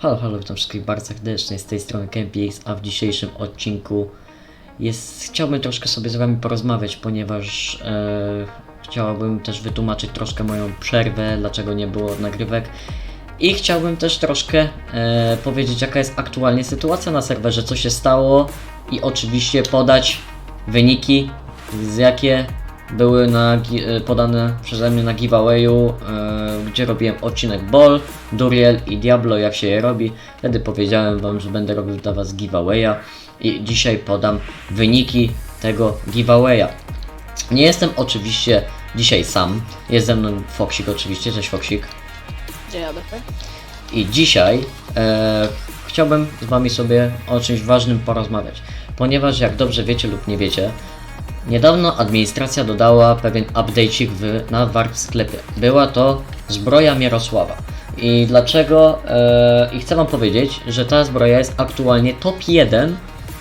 Halo, halo, witam wszystkich bardzo serdecznie, z tej strony Campix, a w dzisiejszym odcinku jest, chciałbym troszkę sobie z wami porozmawiać, ponieważ e, chciałbym też wytłumaczyć troszkę moją przerwę, dlaczego nie było nagrywek. I chciałbym też troszkę e, powiedzieć jaka jest aktualnie sytuacja na serwerze, co się stało i oczywiście podać wyniki, z jakie były na, e, podane przeze mnie na giveawayu, e, gdzie robiłem odcinek Ball, Duriel i Diablo, jak się je robi. Wtedy powiedziałem Wam, że będę robił dla Was giveawaya i dzisiaj podam wyniki tego giveawaya. Nie jestem oczywiście dzisiaj sam, jest ze mną Foxik oczywiście, cześć Foxik. Dzień dobry. I dzisiaj e, chciałbym z Wami sobie o czymś ważnym porozmawiać, ponieważ jak dobrze wiecie lub nie wiecie, niedawno administracja dodała pewien update'ik w, na Warp sklepie. Była to zbroja Mirosława. I dlaczego? E, I chcę Wam powiedzieć, że ta zbroja jest aktualnie top 1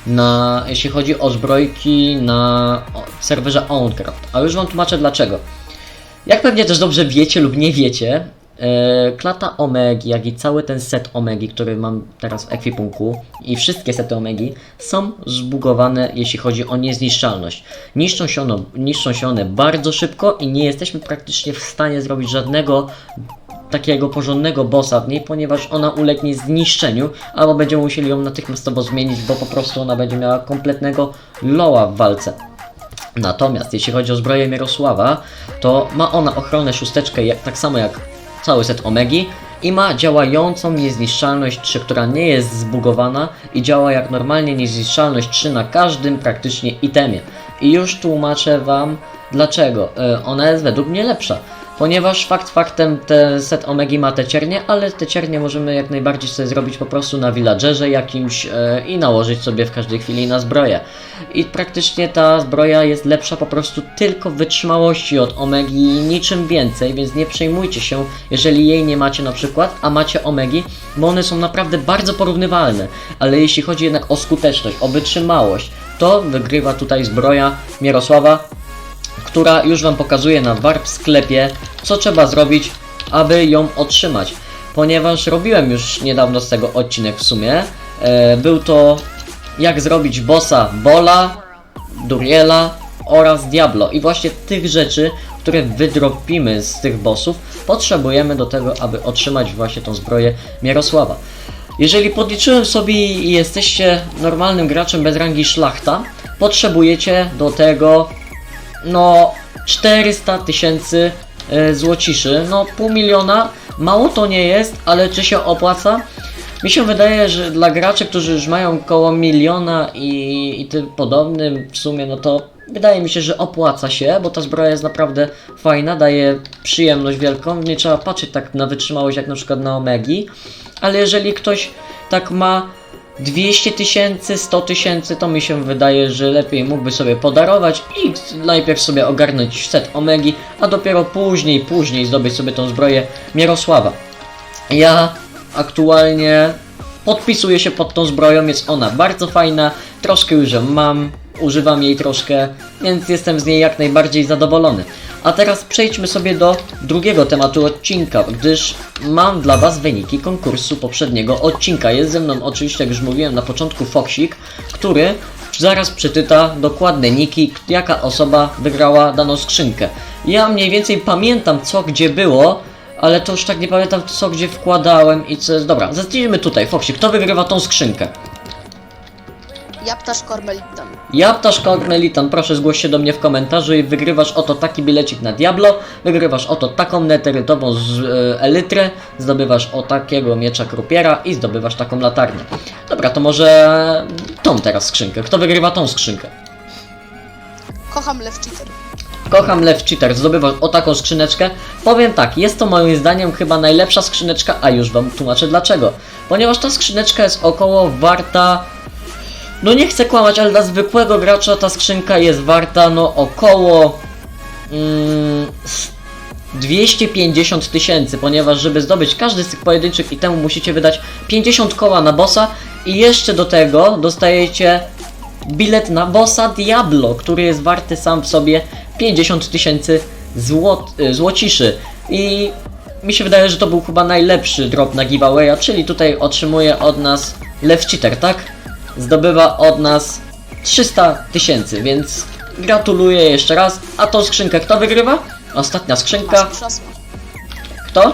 na, jeśli chodzi o zbrojki na serwerze Owncraft. A już Wam tłumaczę dlaczego. Jak pewnie też dobrze wiecie lub nie wiecie, klata Omegi, jak i cały ten set Omegi, który mam teraz w ekwipunku i wszystkie sety Omegi są zbugowane, jeśli chodzi o niezniszczalność. Niszczą się, one, niszczą się one bardzo szybko i nie jesteśmy praktycznie w stanie zrobić żadnego takiego porządnego bossa w niej, ponieważ ona ulegnie zniszczeniu, albo będziemy musieli ją natychmiastowo zmienić, bo po prostu ona będzie miała kompletnego loa w walce. Natomiast jeśli chodzi o zbroję Mirosława, to ma ona ochronę szósteczkę jak, tak samo jak cały set Omegi i ma działającą niezniszczalność 3, która nie jest zbugowana i działa jak normalnie niezniszczalność 3 na każdym praktycznie itemie. I już tłumaczę Wam dlaczego. E, Ona jest według mnie lepsza. Ponieważ fakt faktem ten set Omegi ma te ciernie, ale te ciernie możemy jak najbardziej sobie zrobić po prostu na villagerze jakimś e, i nałożyć sobie w każdej chwili na zbroję. I praktycznie ta zbroja jest lepsza po prostu tylko wytrzymałości od Omegi niczym więcej, więc nie przejmujcie się, jeżeli jej nie macie na przykład, a macie Omegi, bo one są naprawdę bardzo porównywalne. Ale jeśli chodzi jednak o skuteczność, o wytrzymałość, to wygrywa tutaj zbroja Mirosława, która już Wam pokazuje na Warp sklepie, co trzeba zrobić, aby ją otrzymać. Ponieważ robiłem już niedawno z tego odcinek w sumie. E, był to jak zrobić bossa Bola, Duriela oraz Diablo. I właśnie tych rzeczy, które wydropimy z tych bossów, potrzebujemy do tego, aby otrzymać właśnie tą zbroję Mirosława. Jeżeli podliczyłem sobie i jesteście normalnym graczem bez rangi szlachta, potrzebujecie do tego no 400 tysięcy e, złociszy, no pół miliona, mało to nie jest, ale czy się opłaca? Mi się wydaje, że dla graczy, którzy już mają koło miliona i, i tym podobnym w sumie, no to wydaje mi się, że opłaca się, bo ta zbroja jest naprawdę fajna, daje przyjemność wielką, nie trzeba patrzeć tak na wytrzymałość jak na przykład na Omegi, ale jeżeli ktoś tak ma 200 tysięcy, 100 tysięcy, to mi się wydaje, że lepiej mógłby sobie podarować i najpierw sobie ogarnąć set Omegi, a dopiero później, później zdobyć sobie tą zbroję Mirosława. Ja aktualnie podpisuję się pod tą zbroją, jest ona bardzo fajna, troszkę już ją mam, używam jej troszkę, więc jestem z niej jak najbardziej zadowolony. A teraz przejdźmy sobie do drugiego tematu odcinka, gdyż mam dla Was wyniki konkursu poprzedniego odcinka. Jest ze mną oczywiście, jak już mówiłem na początku, Foxik, który zaraz przeczyta dokładne niki, jaka osoba wygrała daną skrzynkę. Ja mniej więcej pamiętam co gdzie było, ale to już tak nie pamiętam co gdzie wkładałem i co jest... Dobra, zacznijmy tutaj. Foxik, kto wygrywa tą skrzynkę? Japtasz Kormelitan. Ja, Ptaszka Melitan, proszę zgłoś się do mnie w komentarzu i wygrywasz oto taki bilecik na Diablo, wygrywasz oto taką neterytową z, e, elytrę, zdobywasz o takiego miecza krupiera i zdobywasz taką latarnię. Dobra, to może tą teraz skrzynkę. Kto wygrywa tą skrzynkę? Kocham Left Cheater. Kocham Left Cheater, zdobywasz o taką skrzyneczkę. Powiem tak, jest to moim zdaniem chyba najlepsza skrzyneczka, a już wam tłumaczę dlaczego. Ponieważ ta skrzyneczka jest około warta no nie chcę kłamać, ale dla zwykłego gracza ta skrzynka jest warta no około mm, s- 250 tysięcy, ponieważ żeby zdobyć każdy z tych pojedynczych itemów musicie wydać 50 koła na bossa i jeszcze do tego dostajecie bilet na bossa Diablo, który jest warty sam w sobie 50 tysięcy złot, y, złociszy i mi się wydaje, że to był chyba najlepszy drop na giveawaya, czyli tutaj otrzymuje od nas Left Cheater, tak? Zdobywa od nas 300 tysięcy, więc gratuluję jeszcze raz. A tą skrzynkę kto wygrywa? Ostatnia skrzynka. Masło trzasło. Kto?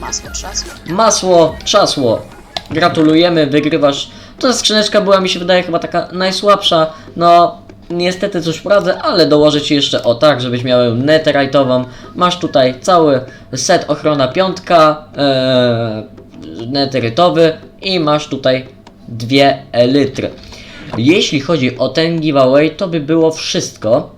Masło trzasło. Masło, trzasło. Gratulujemy, wygrywasz. Ta skrzyneczka była mi się wydaje chyba taka najsłabsza. No, niestety cóż poradzę, ale dołożę ci jeszcze o tak, żebyś miał netherite'ową. Masz tutaj cały set ochrona piątka, ee, netherytowy i masz tutaj dwie elitry. Jeśli chodzi o ten giveaway, to by było wszystko.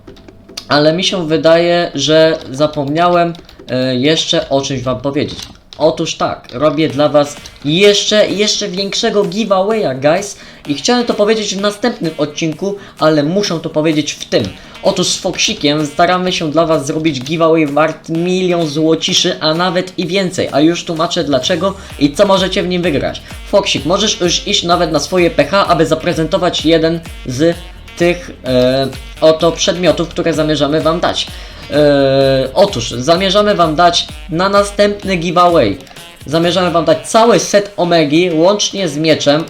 Ale mi się wydaje, że zapomniałem e, jeszcze o czymś wam powiedzieć. Otóż tak, robię dla was jeszcze, jeszcze większego giveawaya, guys. I chciałem to powiedzieć w następnym odcinku, ale muszę to powiedzieć w tym. Otóż z Foxikiem staramy się dla was zrobić giveaway wart milion złociszy, a nawet i więcej. A już tłumaczę dlaczego i co możecie w nim wygrać. Foxik, możesz już iść nawet na swoje PH, aby zaprezentować jeden z tych e, oto przedmiotów, które zamierzamy Wam dać. E, otóż zamierzamy Wam dać na następny giveaway. Zamierzamy Wam dać cały set Omegi łącznie z mieczem.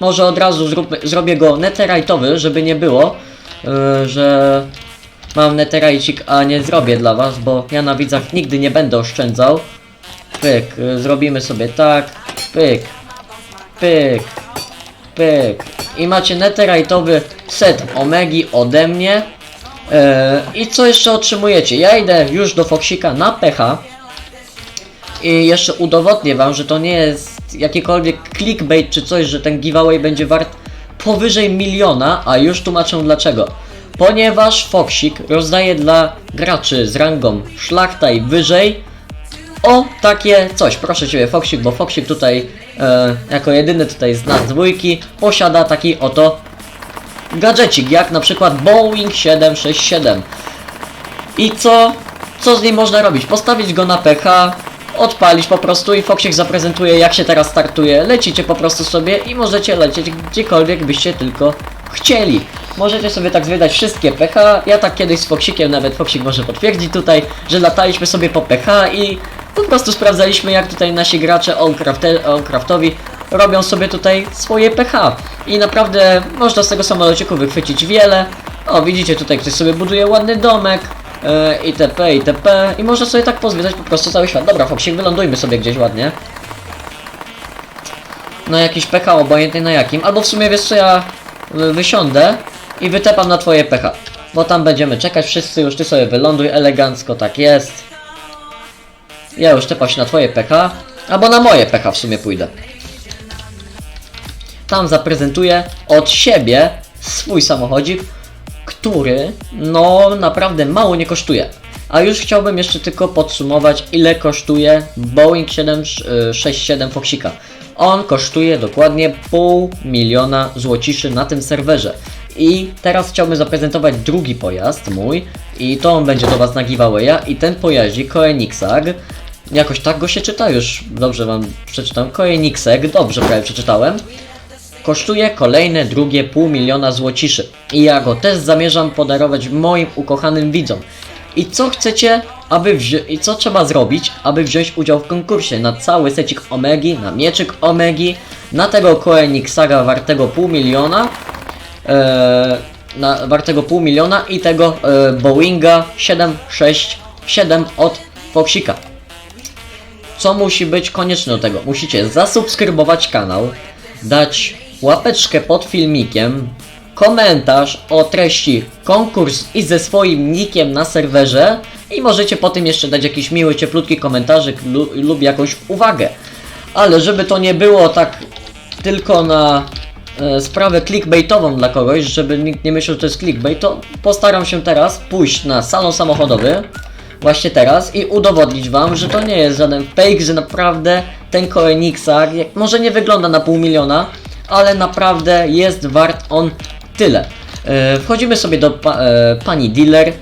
Może od razu zrób, zrobię go netherite'owy, żeby nie było, e, że mam netherite'ik, a nie zrobię dla Was, bo ja na widzach nigdy nie będę oszczędzał. Pyk, e, zrobimy sobie tak, pyk, pyk, pyk. I macie netherite'owy set Omegi ode mnie. E, I co jeszcze otrzymujecie? Ja idę już do Foxika na PH. I jeszcze udowodnię wam, że to nie jest jakikolwiek clickbait czy coś, że ten giveaway będzie wart powyżej miliona, a już tłumaczę dlaczego. Ponieważ Foxik rozdaje dla graczy z rangą szlachta i wyżej o takie coś. Proszę Ciebie Foxik, bo Foxik tutaj e, jako jedyny tutaj z nas dwójki posiada taki oto gadżecik, jak na przykład Boeing 767. I co? Co z nim można robić? Postawić go na PH, odpalić po prostu i Foxik zaprezentuje jak się teraz startuje. Lecicie po prostu sobie i możecie lecieć gdziekolwiek byście tylko chcieli. Możecie sobie tak zwiedzać wszystkie PH. Ja tak kiedyś z Foxikiem, nawet Foxik może potwierdzi tutaj, że lataliśmy sobie po PH i po prostu sprawdzaliśmy jak tutaj nasi gracze Allcraftowi robią sobie tutaj swoje PH. I naprawdę można z tego samolociku wychwycić wiele. O, widzicie tutaj ktoś sobie buduje ładny domek. E, itp, itp. I można sobie tak pozwiedzać po prostu cały świat. Dobra, Foxik, wylądujmy sobie gdzieś ładnie. Na jakiś PH, obojętnie na jakim. Albo w sumie wiesz co, ja y, wysiądę i wytepam na twoje PH. Bo tam będziemy czekać wszyscy, już ty sobie wyląduj elegancko, tak jest. Ja już tepam się na twoje PH, albo na moje PH w sumie pójdę. Tam zaprezentuję od siebie swój samochodzik, który no naprawdę mało nie kosztuje. A już chciałbym jeszcze tylko podsumować ile kosztuje Boeing 767 Foxika. On kosztuje dokładnie pół miliona złociszy na tym serwerze. I teraz chciałbym zaprezentować drugi pojazd mój i to on będzie do Was na giveawaya i ten pojaździk Koenixag Jakoś tak go się czyta już. Dobrze wam przeczytam. Koenixeg, dobrze prawie przeczytałem. Kosztuje kolejne drugie pół miliona złociszy. I ja go też zamierzam podarować moim ukochanym widzom. I co chcecie, aby i co trzeba zrobić, aby wziąć udział w konkursie na cały secik Omegi, na mieczyk Omegi, na tego Koenixaga wartego pół miliona, e, na, wartego pół miliona i tego e, Boeinga 767 od Foxika. Co musi być konieczne do tego? Musicie zasubskrybować kanał, dać łapeczkę pod filmikiem, komentarz o treści konkurs i ze swoim nickiem na serwerze i możecie po tym jeszcze dać jakiś miły, cieplutki komentarzyk lu- lub jakąś uwagę. Ale żeby to nie było tak tylko na e, sprawę clickbaitową dla kogoś, żeby nikt nie myślał, że to jest clickbait, to postaram się teraz pójść na salon samochodowy, właśnie teraz i udowodnić wam, że to nie jest żaden fake, że naprawdę ten Koenigsag jak- może nie wygląda na pół miliona, ale naprawdę jest wart on tyle. E, wchodzimy sobie do pa, e, pani dealer,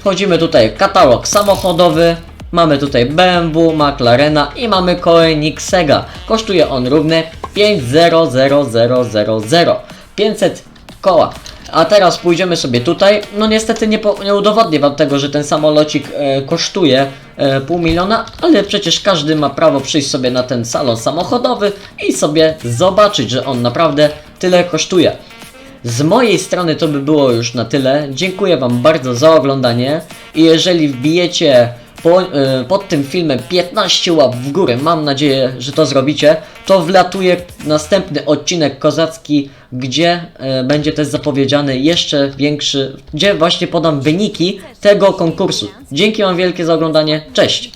wchodzimy tutaj katalog samochodowy, mamy tutaj BMW, McLarena i mamy Koenigsega. Kosztuje on równe 500000. 500 koła. A teraz pójdziemy sobie tutaj. No niestety nie, nie udowodnię wam tego, że ten samolocik e, kosztuje pół miliona, ale przecież każdy ma prawo przyjść sobie na ten salon samochodowy i sobie zobaczyć, że on naprawdę tyle kosztuje. Z mojej strony to by było już na tyle. Dziękuję Wam bardzo za oglądanie i jeżeli wbijecie po, e, pod tym filmem 15 łap w górę, mam nadzieję, że to zrobicie, to wlatuje następny odcinek kozacki, gdzie e, będzie też zapowiedziany jeszcze większy, gdzie właśnie podam wyniki tego konkursu. Dzięki Wam wielkie za oglądanie, cześć!